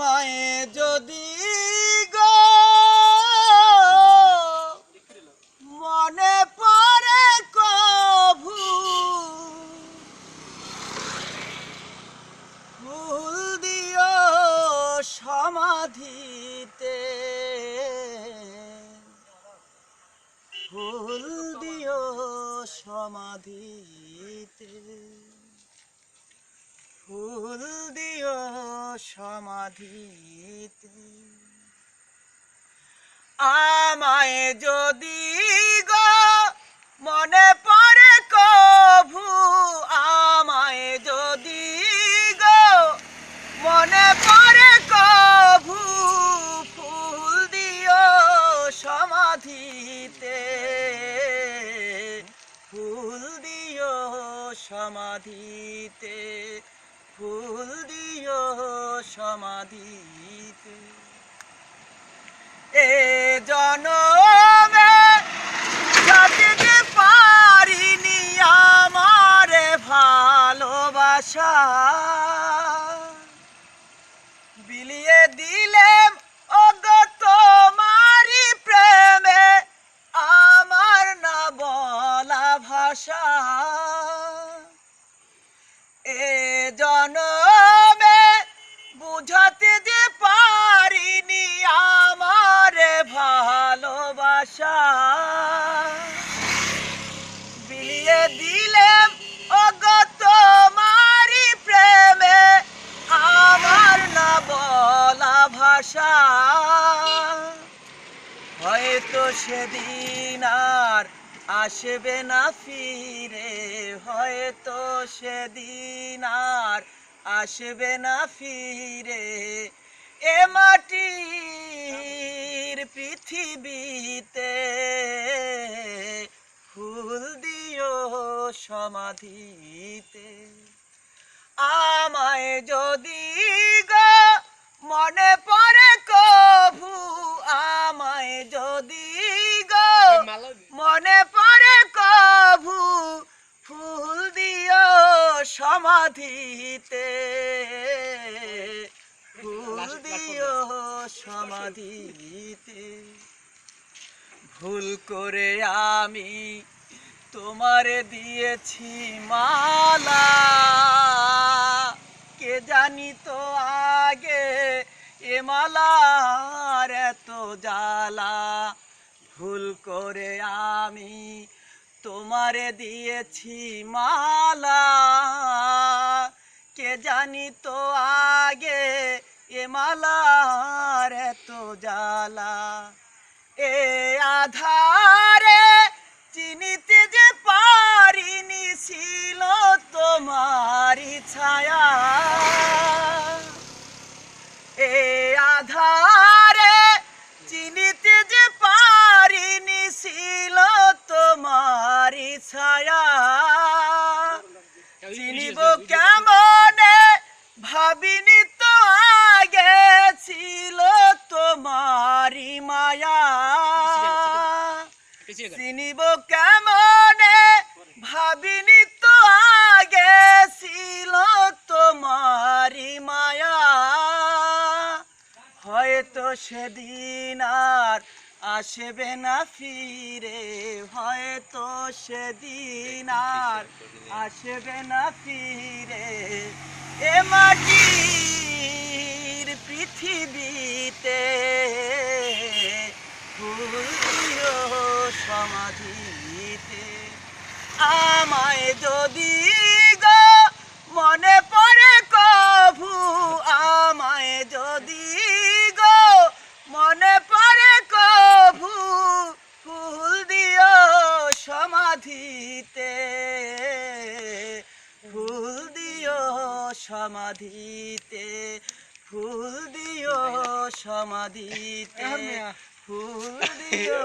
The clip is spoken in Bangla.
আমায় যদি গো মনে পড়ে কভু ফুল দিও সমাধিতে ফুল দিও সমাধিতে ফুল দিও সমাধিতে। আমায় যদি গো মনে পড়ে কভু, আমায় যদি গো মনে পড়ে কভু, ফুল দিও সমাধিতে। ফুল দিও সমাধিতে। ফুল দিও সমাধিতে। এ জন যাতে পারিনি আমারে ভালোবাসা। জনমে বুঝাতে যে পারিনি আমারে ভালোবাসা। বিলিয়ে দিলেম অগত মারি প্রেমে আমার না বলা ভাষা। হয়তো সেদিন আর আসবে না ফিরে। হয়তো সেদিন আর আসবে না ফিরে। এ মাটির পৃথিবীতে ফুল দিও সমাধিতে। আমায় যদি গো মনে পড়ে কভু আমায় যদি গো মনে পড়ে কভু ফুল দিও সমাধিতে। ফুল দিও সমাধিতে। ভুল করে আমি তোমারে দিয়েছি মালা। কে জানি তো আগে এ মালার এত জ্বালা। ভুল করে আমি তোমারে দিয়েছি মালা। কে জানি তো আগে এ মালার এত জ্বালা। এ আধারে চিনিতে যে পারিনি ছিল তোমারি ছায়া। ছায়া চিনিব কেমনে? ভাবিনি তো আগে ছিল তোমারি মায়া। চিনিব কেমনে? ভাবিনি তো আগে ছিল তোমারি মায়া। হয়তো সেদিন আর আসবে না ফিরে হয়তো সেদিন আর আসবে না ফিরে। এ মাটির পৃথিবীতে সমাধিতে আমায় যদি সমাধিতে ফুল দিও সমাধিতে ফুল দিও সমাধিতে ফুল দিও।